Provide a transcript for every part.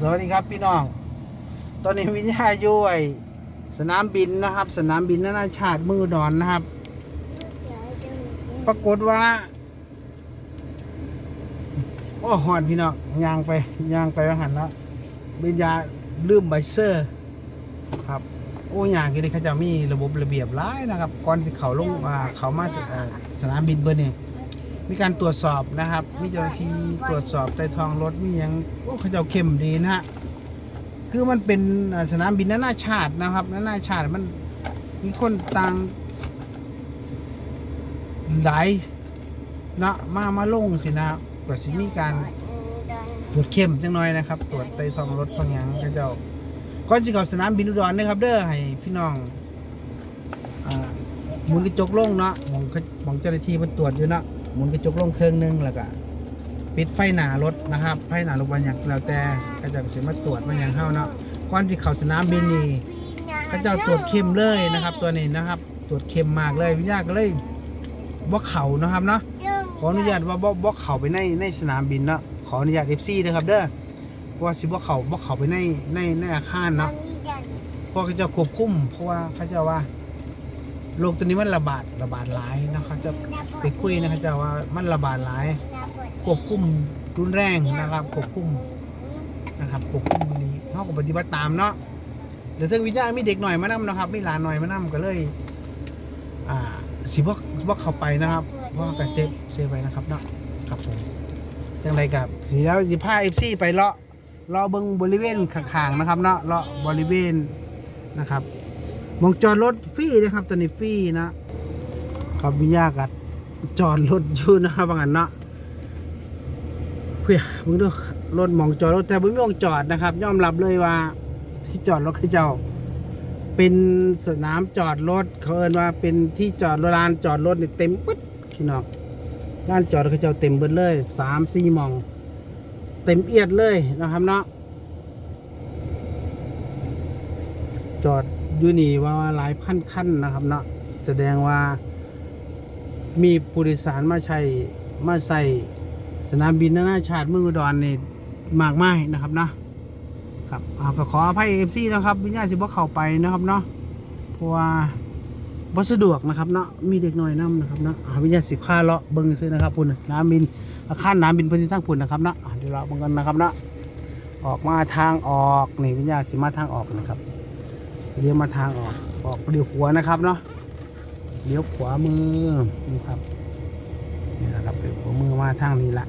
สวัสดีครับพี่น้อง ตอนนี้วิญญาอยู่ไอสนามบินนะครับ สนามบินนานาชาติมืองอุดรนะครับ ปรากฏว่า โอ้หอนพี่น้องยางไปยางไปหันแล้ววิญญาลืมใบเซอร์ครับโอ้ยางกี่นี่เขาจะมีระบบระเบียบร้ายนะครับ ก่อนที่เขาลงอ่าเขามาสสนามบินเบอร์นี่ มีการตรวจสอบนะครับ มีเจ้าหน้าที่ตรวจสอบใต้ท้องรถมีหยังโอ้เขาเจ้าเข้มดีนะฮะคือมันเป็นอ่าสนามบินนานาชาตินะครับนานาชาติมันมีคนต่างหลายนะมามาลงสินะก็สิมีการตรวจเข้มจังหน่อยนะครับ ตรวจไตท้องรถพงยังเขาเจ้าก่อนสิเข้าสนามบินอุดรนะครับ เด้อให้พี่น้องอมุนกระจกลงเนาะมองขาหมองเจ้าหน้าที่มันตรวจอยู่เนาะ หมุนกระจกลงเครื่องหนึงแล้วก็ปิดไฟหน้ารถนะครับไฟหน้ารถวันอย่างแล้วแต่ก็จะเสิมาตรวจมันอย่างเฮาเนาะก่อนสิเข้าสนามบินนี่เขาจ้าตรวจเข้มเลยนะครับ ตัวนี้นะครับ ตรวจเข้มมากเลยวิญญาก็เลยบ่เข่านะครับเนาะขออนุญาตว่าบ่บ่เข้าไปในในสนามบินเนาะขออนุญาต FC เด้อครับเด้อเพราะว่าสิบ่เข้าบ่เข้าไปในในในอาคารเนาะเพราะเขาจะควบคุมเพราะว่าเขาจะว่า โรคตัวนี้มันระบาดระบาดหลายนาะเขาจะไปคุยนะเขาจะว่ามันระบาดหลายควบคุมรุนแรงนะครับควบคุมนะครับควบคุมนี้เขาก็ปฏิบัติตามเนาะเดี๋ยวซึ่งวิญญาณมีเด็กหน่อยมานํนะครับมีหลานหน่อยมานํก็เลย อ่าสิบ่บ่เข้าไปนะครับว่ากระเซฟเซฟไว้นะครับเนาะครับผมจังไรกับสีแล้วสิพาเอฟซีไปเลาะเลาะเบิงบริเวณข้างๆนะครับเนาะเลาะบริเวณนะครับ มองจอดรถฟรีนะครับตัวนี้ฟรีนะครับวิญญากัดจอดรถอยู่นะครับว่างั้นเนาะเพื่อมึงดูรถมองจอดรถแต่ไม่มีหมองจอดนะครับยอมรับเลยว่า ที่จอดรถคือเจ้า เป็นสนามจอดรถเขาเอินว่าเป็นที่จอดรถลานจอดรถเนี่เต็มปึ๊ดพี่น้องลานจอดเขาเจ้าเต็มเบิดเลยสามสี่มอง เต็มเอียดเลยนะครับเนาะจอด อยู่นี่ว่าหลายพันคันนะครับเนาะแสดงว่ามีผู้โดยสารมาใช้มาใส่สนามบินนานาชาติเมืองอุดรนี่มากมายนะครับเนาะครับเอาก็ขออภัยเอฟซีนะครับวิญญาณสิบ่เข้าไปนะครับเนาะเพราะว่าบ่สะดวกนะครับเนาะมีเด็กน้อยนํนะครับเนาะวิญญาณสิค่าเลาะเบิ่งซื้อนะครับพุ่นน้ำบินอาคารน้ำบินพื้นที่ทางพุ่นนะครับเนาะอะเดี๋ยวเราเบิ่งกันนะครับเนาะออกมาทางออกนี่วิญญาณสิมาทางออกนะครับ เลี้ยวมาทางออกออกเลี้ยวขวานะครับเนาะเลี้ยวขวามือนี่ครับนี่นะครับเลี้ยวขวามือมาทางนี้ละ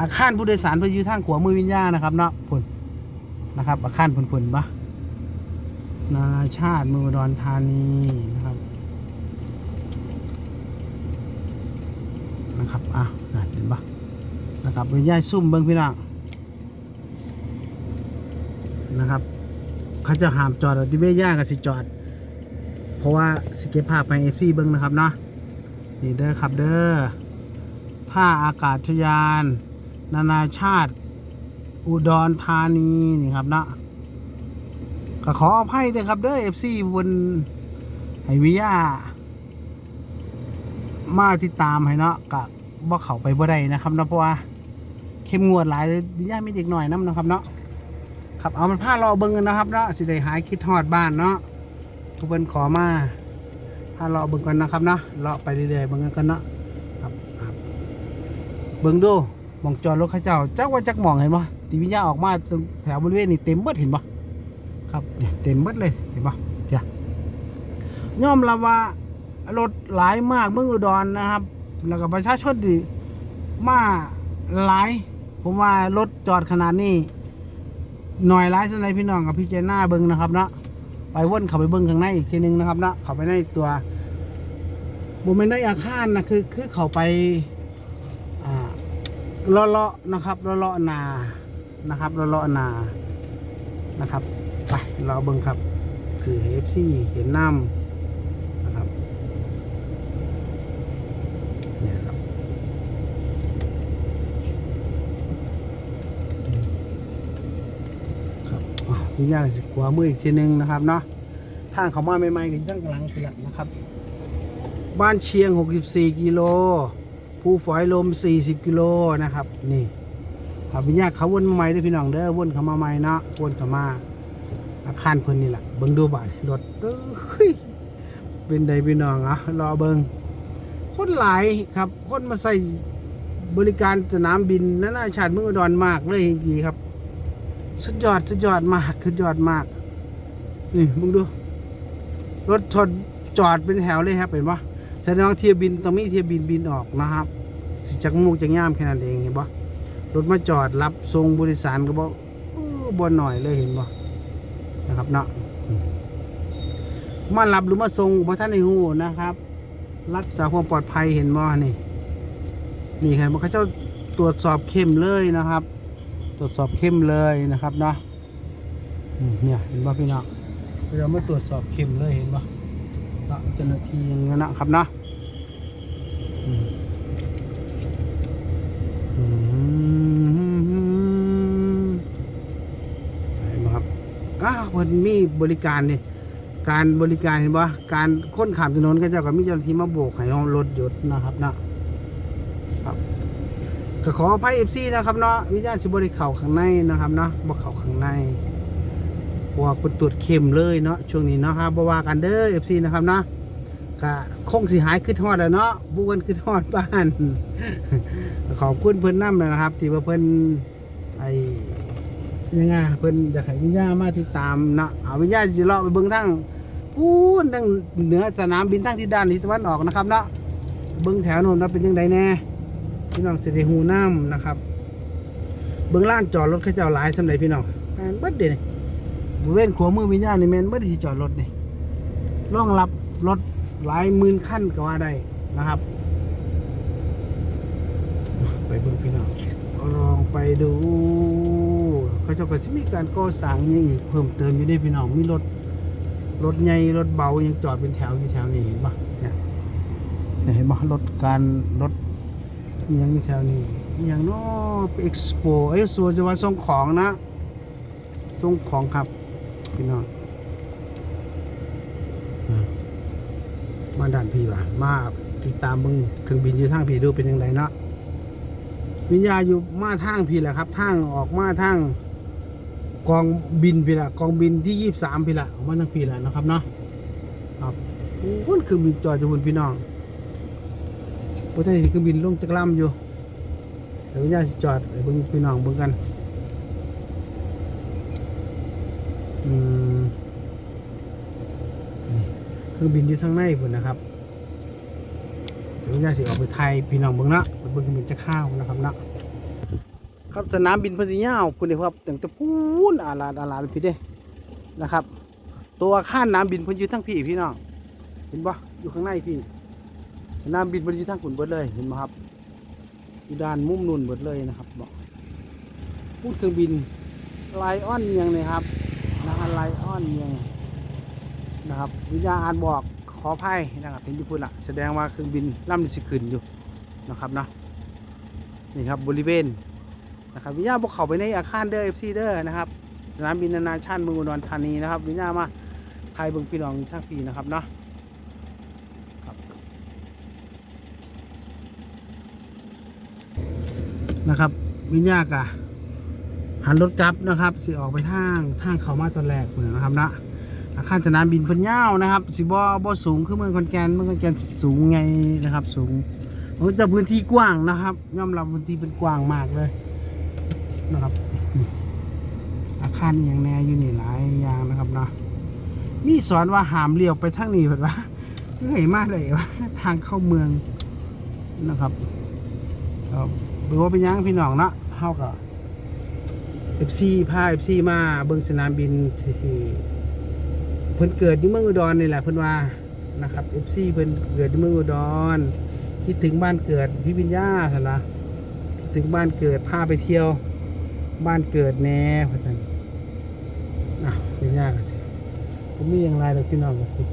อาคารผู้โดยสารเพื่ออยู่ทางขวามือวิญญาณนะครับเนาะพุ่นนะครับ อาคารผลๆปะนานาชาติมืองอุดรธานีนะครับนะครับอะเห็นปะนะครับเป็นย่ายซุ่มเบิ้งพี่น้องนะครับ เขาจะห้ามจอดอติเวย่ากับสิจอด เพราะว่าสเก็ตภาพไปเอฟซีเบิ้งนะครับเนาะนี่เด้อครับเด้อท่าอากาศยาน นานาชาติ อุดรธานีนี่ครับเนาะก็ขออภัยด้วยครับเด้อเอฟซีบนไฮวิยามาติดตามให้เนาะกับบ่เขาไปบ่ได้นะครับเนาะเพราะว่าเข้มงวดหลายเลยวิญญามีเด็กหน่อยน้ำนะครับเนาะ ครับเอามันผ้ารอเบิ่งกันนะครับเนาะสิได้หายคิดฮอดบ้านเนาะทุกคนขอมาผ้ารอเบิ่งกันนะครับเนาะเลาะไปเรื่อยๆเบิ่งกันกันเนาะครับครับเบิ่งดูมองจอดรถข้าเจ้าจักว่าจักมองเห็นปะตีวิญญาออกมาตรงแถวบริเวณนี้เต็มเบิดเห็นปะครับเนี่ยเต็มเบิดเลยเห็นปะเดี๋ยวย่อมรับว่ารถหลายมากเมืองอุดรนะครับ แล้วก็ประชาชนดีมาหลาย ผมว่ารถจอดขนาดนี้ หน่อยไลายสนในพี่น้องกับพี่เจน่าเบิ้งนะครับเนาะไปว่นเข้าไปเบิ้งข้างในอีกทีหนึงนะครับเนาะเข้าไปในตัวบุเมนในอาคารนะคือคือเข้าไปอ่าเลาะเลาะๆนะครับเลาะเลาะๆนานะครับเลาะเลาะๆนานะครับไปเราเบิ้งครับสื่อเอฟซีเห็นน้ำนะครับเนี่ยครับครับ พี่ยาสิกว่ามืออีกทีหนึงนะครับเนาะทางเขามาใหม่ๆก็ยังกลังเปลี่ยนนะครับ บ้านเชียง 64 กิโลภูฝอยลม 40 กิโลนะครับนี่หเอาวิญญาณเขาวนมาใหม่ด้อพี่น้องเด้อวนเขามาใหม่เนาะวนเขามาอาคารเพิ่นนี่แหละเบิ่งดูบาดรถเอ้ยเป็นใดพี่น้องอะรอเบิ่งคนหลายครับคนมาใส่บริการสนามบินนานาชาติเมืองอุดรมากเลยจริงๆครับ สุดยอดสุดยอดมากสุดยอดมาก นี่มึงดู รถชนจอดเป็นแถวเลยครับเห็นปะแสดงว่าเทียบินต้องมีเทียบินบินออกนะครับ สิจักมุกจักย่ามแค่นั้นเองเห็นปะรถมาจอดรับส่งบริษัทก็บอกบนหน่อยเลยเห็นปะนะครับเนาะมารับหรือมาส่งพระท่านในหูนะครับ รักษาความปลอดภัยเห็นบ่นี่ นี่ครับมันเขาเจ้าตรวจสอบเข้มเลยนะครับ ตรวจสอบเข้มเลยนะครับเนาะเนี่ยเห็นป่ะพี่น้องเราไม่ตรวจสอบเข้มเลยเห็นป่ะเนาะเจ้าหน้าที่ย่างนั้นนะครับเนาะอืมอืมเห็นป่ะครับอ้าวมันมีบริการนี่การบริการเห็นป่ะการค้นขามถนนก็เจ้าก็มีเจ้าหน้าที่มาโบกให้เรารถหยุดนะครับเนาะ ก็ขออภัยเอฟซีนะครับเนาะวิญญาณสิบริเข่าข้างในนะครับเนาะบ่เข่าข้างในพว่าเป็นตรวจเข้มเลยเนาะช่วงนี้เนาะครับบ่ว่ากันเด้อเอฟซีนะครับเนาะก็คงสิหายขึ้นทอดแล้วเนาะบุกันขึ้นทอดบ้านขอบคุณเพิ่นน้ำนะครับ ที่ว่าเพิ่นไอ้ยังไงเพิ่นอยากให้วิญญาณมาติดตามเนาะเอาวิญญาณสิเลาะไปเบิ่งทั้งพูนทั้งเหนือสนามบินทั้งที่ด้านทิศตะวันออกนะครับเนาะเบิ่งแถวโน้นว่าเป็นยังไงแน่ พี่น้องสิได้หูน้ำนะครับเบื้องล่างจอดรถเขาเจ้าหลายสำหรับพี่น้องแมนเบิดเดนี่บริเวณขวามือวิญญาณนี่แมนเบิดที่จอดรถนี่รองรับรถหลายหมื่นขั้นก็ว่าได้นะครับ ไปเบิ่งพี่น้องลองไปดูเขาเจ้าก็สิมีการก่อสร้างยังอีกเพิ่มเติมอยู่ได้พี่น้องมีรถรถใหญ่รถเบายังจอดเป็นแถวอยู่แถวนี้เห็นปะเนี่ยเห็นปะรถการรถ ยังอยู่แถวนี้อหยังเนาะเอ็กซ์โปเอ้ยสัวจะว่าส่งของนะส่งของครับพี่น้องมาด่านพี่ว่ะมาติดตามเบิ่งเครื่องบินอยู่ทางพี่ดูเป็นยังไงเนาะวิญญาอยู่มาทางพี่แหละครับทางออกมาทางกองบินพี่ละกองบินที่ยี่สามพี่ละออกมาทางพี่ละนะครับเนาะครับโอ้ยเครื่องบินจอดอยู่บนพี่น้อง ประเทศเครื่องบินลงจากลำอยู่เดี๋ยวญาติจอดเบิ่งพี่น้องเบิ่งกันอืมเครื่องบินอยู่ทางในพุ่นนะครับเดี๋ยวญาติสิออกไปไทยพี่น้องเบิ่งเนาะเบิ่งเครื่องบินจะข้าวนะครับเนาะครับสนามบินพัทยาพุ่นเด้อครับตั้งแต่พูนอาลาดอาลาดพี่เด้นะครับ ตัวอาคารน้ำบินพิ่นอยู่ทั้งพี่พี่น้องเห็นปะอยู่ข้างในพี่ น้ำบินบนอยู่ทางขุนเบิดเลยเห็นไหมครับอยู่ด้านมุมนุ่นเบิดเลยนะครับบอกพูดเครื่องบินไลออนเมียงเลยครับนะฮะไลออนเมียงนะครับวิญญาอ่านบอกขออภัยนะครับเห็นอยู่พุ่นละแสดงว่าเครื่องบินลำนี้สิขึ้นอยู่นะครับนะนี่ครับบริเวณนะครับวิญญาบอกเขาไปในอาคารเด้อเอฟซีเด้อนะครับสนามบินนานาชาติเมืองอุดรธานีนะครับวิญญามาไทยเบิ่งพี่น้องอยู่ทางปีนะครับเนาะ นะครับวิญญากะหันรถกลับนะครับสิออกไปทางทางเขามาตอนแรกเหมือนนะครับนะอาคารสนามบินพิ่นยาวนะครับ สิบ่บ่สูงคือเมืองขอนแกนเมืองขอนแกนสูงไงนะครับ สูงมันจะพื้นที่กว้างนะครับย่อมรับพื้นที่เป็นกว้างมากเลยนะครับ อาคารอหย่างแน่อยู่นี่หลายอย่างนะครับเนาะมีสอนว่าหามเลี้ยวไปทางนี้เพิ่นว่าคือให้มาได้ว่าทางเข้าเมืองนะครับครับ หรือว่าเป็นยังพี่น้องเนาะเฮาก็เอฟซีพาเอฟซีมาเบิ่งสนามบินที่เพิ่นเกิดที่เมืองอุดรนี่แหละเพิ่นว่านะครับเอฟซีเพิ่นเกิดที่เมืองอุดร คิดถึงบ้านเกิดพี่ปิญญาซั่นนะคิดถึงบ้านเกิดพาไปเที่ยว บ้านเกิดแน่ว่าซั่นอ้าวปิญญาก็สิผมมีอย่างไรดอกพี่น้องก็สิ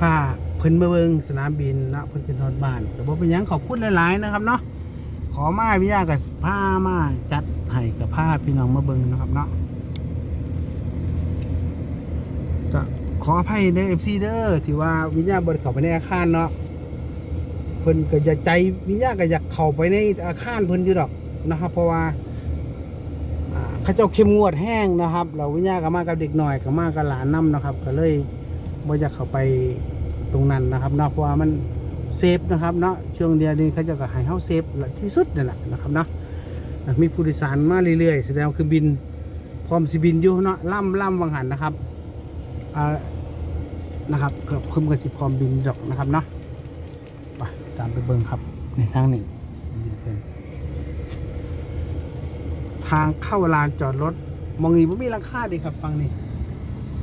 พาเพิ่นมาเบิ่งสนามบินนะเพิ่นขึ้นฮอดบ้านแต่บ่าเป็นยังขอบคุณหลาย ๆ นะครับเนาะ ขอมาพี่ยากับผ้ามาจัดให้กับผ้าพี่น้องมาเบิ่งนะครับเนาะก็ขออภัยในเอฟซีเด้อที่ว่าวิญญาบริเข้าไปในอาคารเนาะเพิ่นก็จะใจวิญญาก็อยากเข้าไปในอาคารเพิ่นอยู่ดอกนะครับ เพราะว่าอ่าเจ้าเข้มงวดแห้งนะครับ เราวิญญาก็มากับเด็กหน่อยก็มากับหลานนํนะครับ ก็เลยบ่อยากเข้าไปตรงนั้นนะครับเนาะเพราะว่ามัน เซฟนะครับเนาะช่วงเดียวนี้เขาจะก็ให้เฮาเซฟที่สุดนั่นแหละนะครับเนาะมีผู้โดยสารมาเรื่อยๆแสดงคือบินพร้อมสิบินอยู่เนาะล่ำล่ำวังหันนะครับอ่านะครับก็เพิ่มกันสิพร้อมบินดอกนะครับเนาะไปตามไปเบิ่งครับในทางนี้ทางเข้าลานจอดรถมองนี้บ่มีราคาดีครับฟังนี่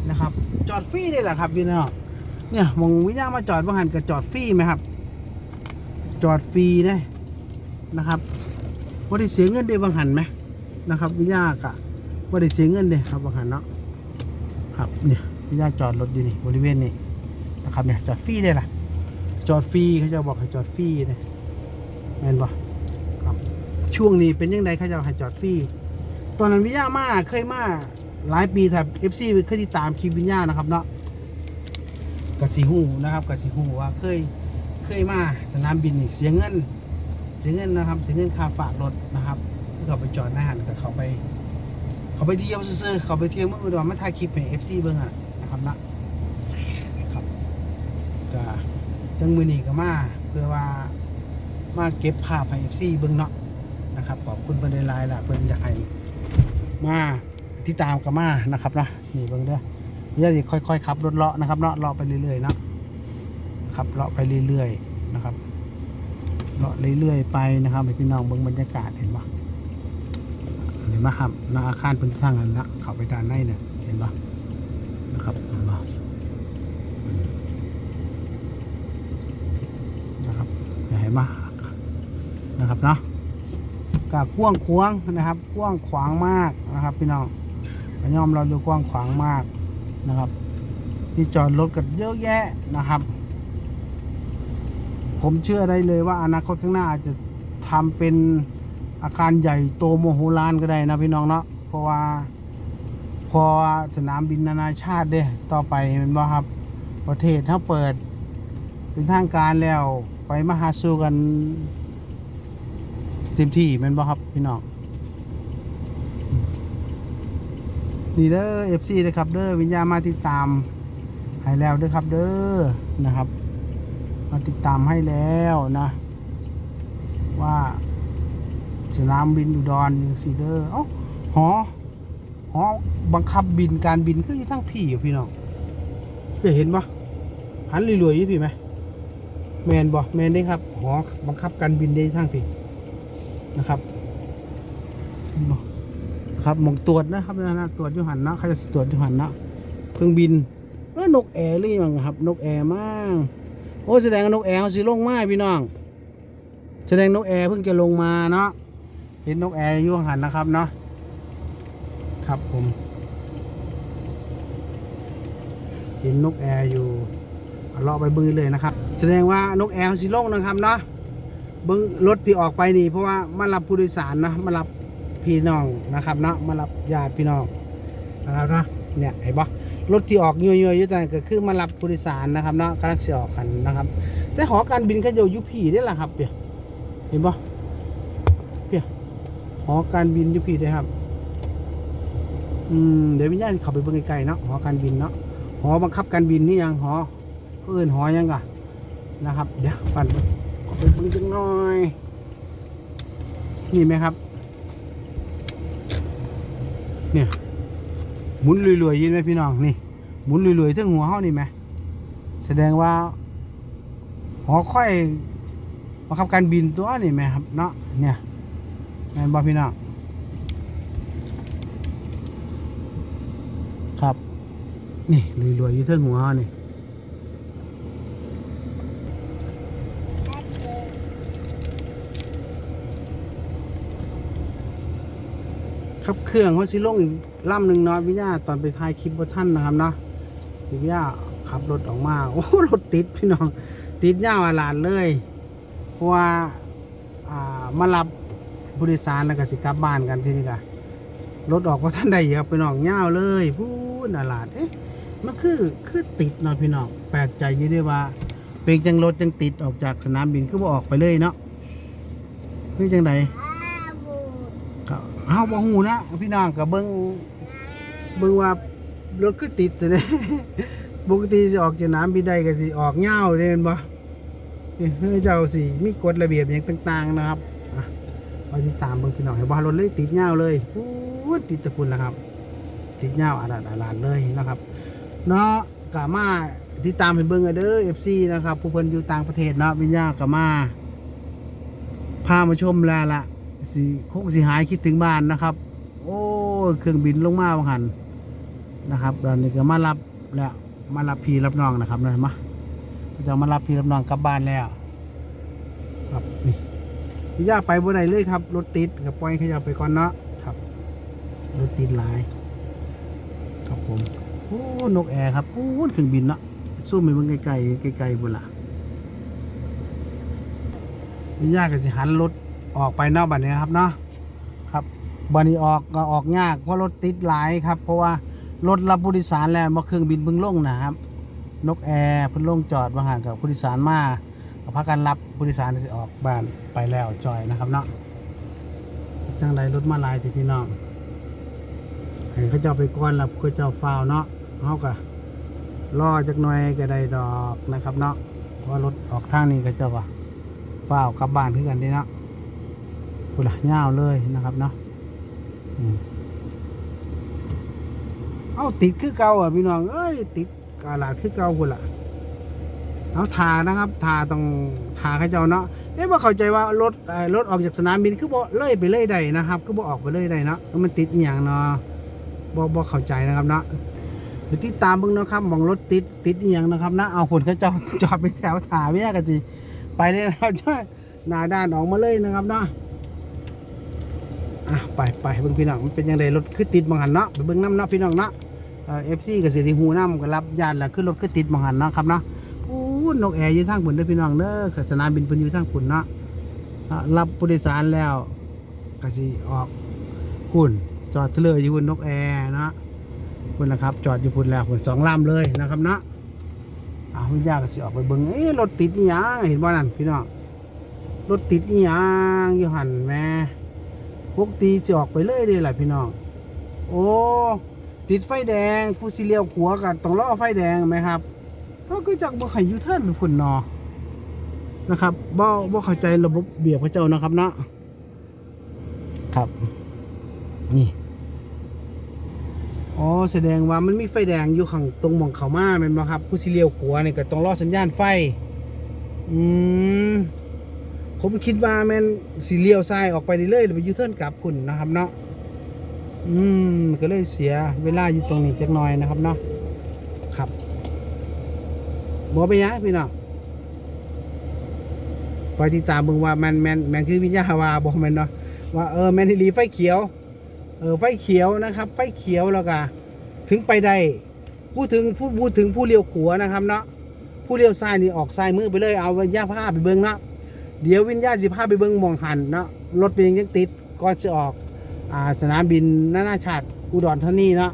นะครับ จอดฟรีนี่แหละครับพี่น้องเนี่ยมองวิญญาณมาจอดบังหันกับจอดฟรีไหมครับ จอดฟรีนะนะครับว่าได้เสียเงินเด้บางหันไหมนะครับวิญญาณกะว่าได้เสียเงินเด้ครับบางหันเนาะครับเนี่ยวิญญาจอดรถอยู่นี่บริเวณนี้นะครับเนี่ยจอดฟรีได้ล่ะจอดฟรีเขาจะบอกให้จอดฟรีนะแม่นบ่ครับช่วงนี้เป็นยังไงเขาจะให้จอดฟรีตอนนั้นวิญญามาเคยมาหลายปีครับเอฟซีเคยติดตามคลิปวิญญาณนะครับเนาะกสิหูนะครับกสิหูว่าเคย เคยมาสนามบินนี่เสียเงิน เสียเงินนะครับ เสียเงินค่าฝากรถนะครับเพื่อไปจอดหน้าหันกับเขาไป เขาไปเที่ยวซื่อเขาไปเที่ยวเมื่ออุดรมาถ่ายคลิปให้เอฟซีเบิ้งอะนะครับนะครับก็จังมือนีก็มาเพื่อว่ามาเก็บภาพให้เอฟซีเบิ้งเนาะนะครับขอบคุณเพิ่นหลายๆล่ะเพิ่นอยากให้มาที่ตามก็มานะครับเนาะนี่เบิ้งเด้อเดี๋ยวสิค่อยๆขับรถเลาะนะครับเนาะเลาะไปเรื่อยๆเนาะ ขับเลาะไปเรื่อยๆนะครับเลาะเรื่อยๆไปนะครับพี่น้องเบิ่งบรรยากาศเห็นปะเห็นปะครับหน้าอาคารเป็นทางนั้นละเข้าไปด้านในเนี่ยเห็นปะนะครับเห็นปะนะครับเห็นปะนะครับเนาะกากว้างขวางนะครับกว้างขวางมากนะครับ พี่น้องระยอมเราดูกว้างขวางมากนะครับที่จอดรถกันเยอะแยะนะครับ ผมเชื่อได้เลยว่าอนาคตข้างหน้าอาจจะทำเป็นอาคารใหญ่โตโมโหลานก็ได้นะพี่น้องเนาะเพราะว่าพอสนามบินนานาชาติเด้ต่อไปแมันบ่ครับ ประเทศถ้าเปิด เป็นทางการแล้วไปมหาสู่กันเต็มที่แมันบ่ครับพี่น้องนี่เด้อ FC นะครับ เด้อวิญญาณมาติดตามให้แล้วเด้อครับ เด้อนะครับ มาติดตามให้แล้วนะว่าสนามบินอุดรซีเดอร์เอ้าหอหอบังคับบินการบินคืออยู่ทั้งพี่อยู่พี่น้องเพี่อเห็นปะหันรวยๆอยู่พี่ไหมแมนบ่แมนได้ครับหอบังคับการบินได้ทั้งพี่นะครับครับหมองตรวจนะครับนะนะตรวจยูหันนะเขาจะตรวจยูหันนะเครื่องบินเออนกแอร์หรือยังครับ นกแอร์มาก โอ้แสดงนกแอร์สิลงมาพี่น้อง แสดงนกแอร์เพิ่งจะลงมาเนาะเห็นนกแอร์อยู่หันนะครับเนาะครับผมเห็นนกแอร์อยู่เลาะไปบือเลยนะครับ แสดงว่านกแอร์สิลงนะครับเนาะเบิ้งรถที่ออกไปนี่ เพราะว่ามารับผู้โดยสารนะมารับพี่น้องนะครับเนาะมารับญาติพี่น้องนะครับเนาะ เนี่ยเห็นปะรถที่ออกเยอะๆอยู่แต่ก็คือมารับผู้โดยสารนะครับเนาะกำลังเสียออกกันนะครับ แต่หอการบินเขาอยู่อยุพีได้ละครับเปียเห็นปะเปียหอการบินยุพีได้ครับอืมเดี๋ยววิญญาณเข้าไปเบิ่งไกลๆเนาะหอการบินเนาะหอบังคับการบินนี่ยังหอเขาเอื่นหอยังกะนะครับ เดี๋ยวฟันขอไปเบิ่งจังหน่อยนี่ไหมครับ เนี่ย หมุนรวยๆยินไหมพี่น้องนี่หมุนรวยๆทั้งหัวเขานี่ไหมแสดงว่าหอค่อยบังคับการบินตัวนี่ไหมครับเนาะเนี่ยแม่นบอพี่น้องครับ นี่รวยๆอยู่ทั้งหัวนี่ ครับเครื่องเขาสิลงอีกลำหนึ่งเนาะพี่ย่าตอนไปถ่ายคลิปว่าท่านนะครับเนาะพี่ย่าขับรถออกมาโอ้รถติดพี่น้องติดย่าว่าหลานเลยเพราะว่าอ่ามารับผู้โดยสารแล้วก็สิกลับบ้านกันที่นี้ก็รถออกว่าท่านใดครับพี่น้องย่าวเลยพูดน่าหลาดเอ๊ะมันคือคือติดเนาะพี่น้องแปลกใจยี่ด้วยว่าเป็นจังรถจังติดออกจากสนามบินก็บ่ออกไปเลยเนาะนี่จังใด เฮาบ่ฮู้นะพี่น้องก็เบิ่งเบิ่งว่ารถคือติดซะเด้ปกติสิออกจากนามบินได้ก็สิออกยาเด้แม่นบ่เฮ้ยเจ้าสิมีกฎระเบียบหยังต่าง ๆ นะครับอะคอยติดตามเบิ่งพี่น้องให้บ่ารถเลยติดยาเลยโอ้ติดตะพุ่นนะครับ ติดยาอาดาดอาลาดเลยนะครับ เนาะกามาติดตามให้เบิ่งเด้อ FC นะครับ ผู้เพิ่นอยู่ต่างประเทศเนาะวิญญาณกามาพามาชมแล้วล่ะ สิคงสิหายคิดถึงบ้านนะครับ โอ้เครื่องบินลงมาบางหันนะครับตอนนี้ก็มารับแล้วมารับพี่รับน้องนะครับนะมาจะมารับพี่รับน้องกลับบ้านแล้ว ครับนี่วิญญาไปบ่ได้เลยครับรถติดกับปล่อยขยับไปก่อนเนาะครับรถติดหลาย ครับผมโอ้นกแอร์ครับโอ้เครื่องบินเนาะสู้ไปเบิ่งไกลๆไกลๆบุนล่ะนี่ยากก็สิหันรถ ออกไปนอกบัดนี้ครับเนาะครับบัดนี้ออกก็ออกยากเพราะรถติดหลายครับ เพราะว่ารถรับผู้โดยสารแล้วมาเครื่องบินเพิ่งลงนะครับ นกแอร์เพิ่งลงจอดมาหากับผู้โดยสารมาก็พักกันรับผู้โดยสารที่ออกบ้านไปแล้วจอยนะครับเนาะจังใดรถมาหลายที่พี่น้องให้เขาเจ้าไปก่อนแล้วเขาเจ้าฟาวเนาะเขาก็รอจักหน่อยก็ได้ดอกนะครับเนาะเพราะรถออกทางนี้เขาเจ้าก็ฟาวกลับบ้านคือกันด้เนาะ กูละยาวเลยนะครับเนาะอืมเอาติดคือเก่าอะพี่น้องเอ้ยติดกาลาดคือเก่ากูละเอาทานะครับทาต้องทาเขาเจ้าเนาะเอ๊ะว่าเข้าใจว่ารถเออรถออกจากสนามบินคือบ่เลื่อยไปเลื่อยใดนะครับ คือบ่ออกไปเลื่อยใดเนาะแล้วมันติดอย่างเนาะบ่บ่เข้าใจนะครับเนาะเดี๋ยวที่ตามเบิ่งเนาะครับมองรถติดติดอีหยังนะครับนะเอาผลเขาเจ้าจอดไปแถวถาแม่กันสิไปเลยเราจะหน้าด้านออกมาเลยนะครับเนาะ อะไปไปเบิ่งพี่น้องมันเป็นยังไงรถคือติดบางหันเนาะไปเบิ่งน้ำเนาะพี่น้องเนาะเอฟซีกับเสิริหูน้ำก็รับญาติแล้วขึ้นรถคือติดบางหันเนาะครับเนาะอู้นกแอร์อยู่ทางบนเด้อพี่น้องเด้อสนามบินเพิ่นอยู่ทางบนเนาะรับผู้โดยสารแล้วก็สิออกหุ่นจอดเทเลอร์อยู่หุ่นนกแอร์นะคุณนะครับ จอดอยู่พุ่นแล้วหุ่นสองลำเลยนะครับเนะอ้าววิญญาก็สิออกไปเบิ่งเอ๊รถติดนี่ยังเห็นบ่นั่นพี่น้องรถติดนี่ยังอยู่หันแม่ ปกติสิออกไปเลยเด้แหละพี่น้อง โอ้ ติดไฟแดง ผู้สิเลี้ยวขัวกันต้องรอไฟแดงไหมครับเพราะก็จักบ่ให้ยูเทิร์นไปพุ่นนอนะครับบ่บ่เข้าใจระบบเบียบพระเจ้านะครับเนาะครับ นี่อ๋อแสดงว่ามันมีไฟแดงอยู่ข้างตรงหมองเขามาเป็นบ่ครับ ผู้สิเลี้ยวขัวานี่ก็ต้องรอสัญญาณไฟ อืม ผมคิดว่าแม่นสิเลี้ยวซ้ายออกไปเรื่อยๆหรือไปยูเทิร์นกลับคุณนะครับเนาะอืมก็เลยเสียเวลาอยู่ตรงนี้จักหน่อยนะครับเนาะครับบ่ไปยังพี่น้องไปติดตามเบิ่งว่าแมนแมนแมนคือวิญญาณวาบ่แมนเนาะว่าเออแมนฮิลีไฟเขียวเออไฟเขียวนะครับ ไฟเขียวแล้วก็ถึงไปได้พูดถึงพูดพูดถึงผู้เลี้ยวขวานะครับเนาะผู้เลี้ยวซ้ายนี่ออกซ้ายมือไปเลยเอาวิญญาณพาไปเบิ้งเนาะ เดี๋ยววิญญาณสิพาไปเบิ้งมองหันเนาะรถเป็นยังติดก่อนจะออกอ่าสนามบินนานาชาติอุดรธานีเนาะ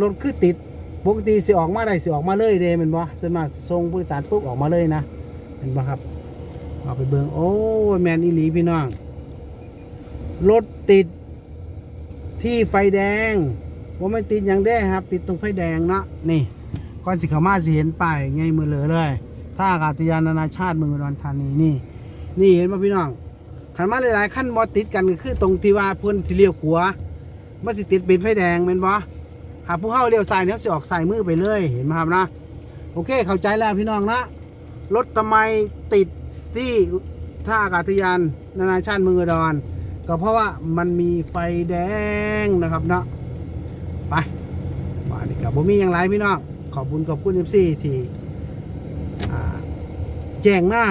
รถคือติดปกติสิออกมาได้สิออกมาเลยเด้มันบ่ส่วนมากส่งผู้โดยสารปุ๊บออกมาเลยนะเห็นบ่ครับเอาไปเบิ้งโอ้แมนอีหลีพี่น้องรถติดที่ไฟแดงว่าไม่ติดอย่างแด้ครับ ติดตรงไฟแดงเนาะนี่ก่อนสิเขามาสิเห็นป้ายไงมือเหลือเลยท่าอากาศยานนานาชาติเมืองอุดรธานีนี่ นี่เห็นป่ะพี่น้องขันมาหลายๆขั้นมอติดกันก็คือตรงที่ว่าเพื่อนสิเลี้ยวขวามันสิติดเป็นไฟแดงเป็นบ่หากผู้เข้าเลี้ยวซ้ายเนี่ยสิออกซ้ายมือไปเลยเห็นไหมครับนะโอเคเข้าใจแล้วพี่น้องนะรถทำไมติดที่ท่าอากาศยานนานาชาติเมืองอุดรก็เพราะว่ามันมีไฟแดงนะครับเนาะไปบ้านนี้กับผมมีอย่างไรพี่น้องขอบคุณขอบคุณเอฟซีที่อ่า แจ้งมา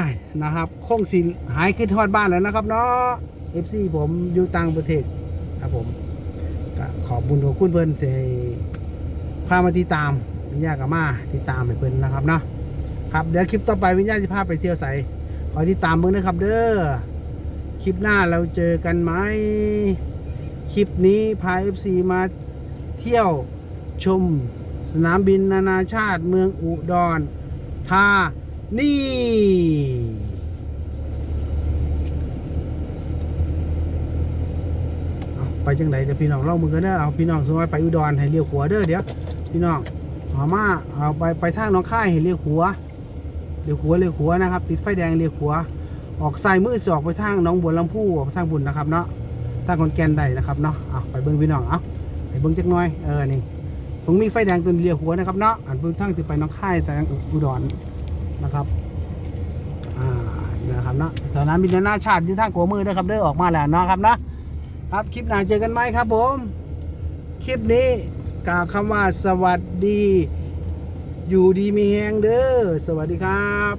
นะครับคงสิหายขึ้นทอดบ้านแล้วนะครับเนาะเอฟซีผมอยู่ต่างประเทศครับผมขอบคุณขอบคุณเพิ่นที่พามาติดตามวิญญาณกับมาติดตามให้เพิ่นนะครับเนาะครับเดี๋ยวคลิปต่อไปวิญญาณจะพาไปเที่ยวใสขอติดตามเพิ่งนะครับ เด้อคลิปหน้าเราเจอกันไหมคลิปนี้พา FC มาเที่ยวชมสนามบินนานาชาติเมืองอุดรธา นีเอาไปจังไดเดี๋ยวพี่น้องเล่ามือกันเด้อเอาพี่น้องสมมติไปอุดรให้เลี้ยวขวาเด้อเดี๋ยวพี่น้องเอามาเอาไปไปทางน้องค่ายให้เลี้ยวขวาเลี้ยวขวาเลี้ยวขวานะครับ ติดไฟแดงเลี้ยวขวาออกซ้ายมือสอกไปทางน้องบัวลำพูออกทางบุญนะครับเนาะทางคนแก่นใดนะครับเนาะเอาไปเบิ่งพี่น้องเอาไปเบิ่งจักน่อยเออนี่ตรงมีไฟแดงตัวเลี้ยวขวานะครับเนาะอันเบิ่งทางที่ไปน้องค่ายทางอุดร นะครับอ่านะครับเนาะสนามบินนานาชาติที่ทางกัวมือนะครับเด้อออกมาแล้วนะครับนะครับคลิปหน้าเจอกันไหมครับผม คลิปนี้กล่าวคำว่าสวัสดี อยู่ดีมีแฮงเด้อสวัสดีครับ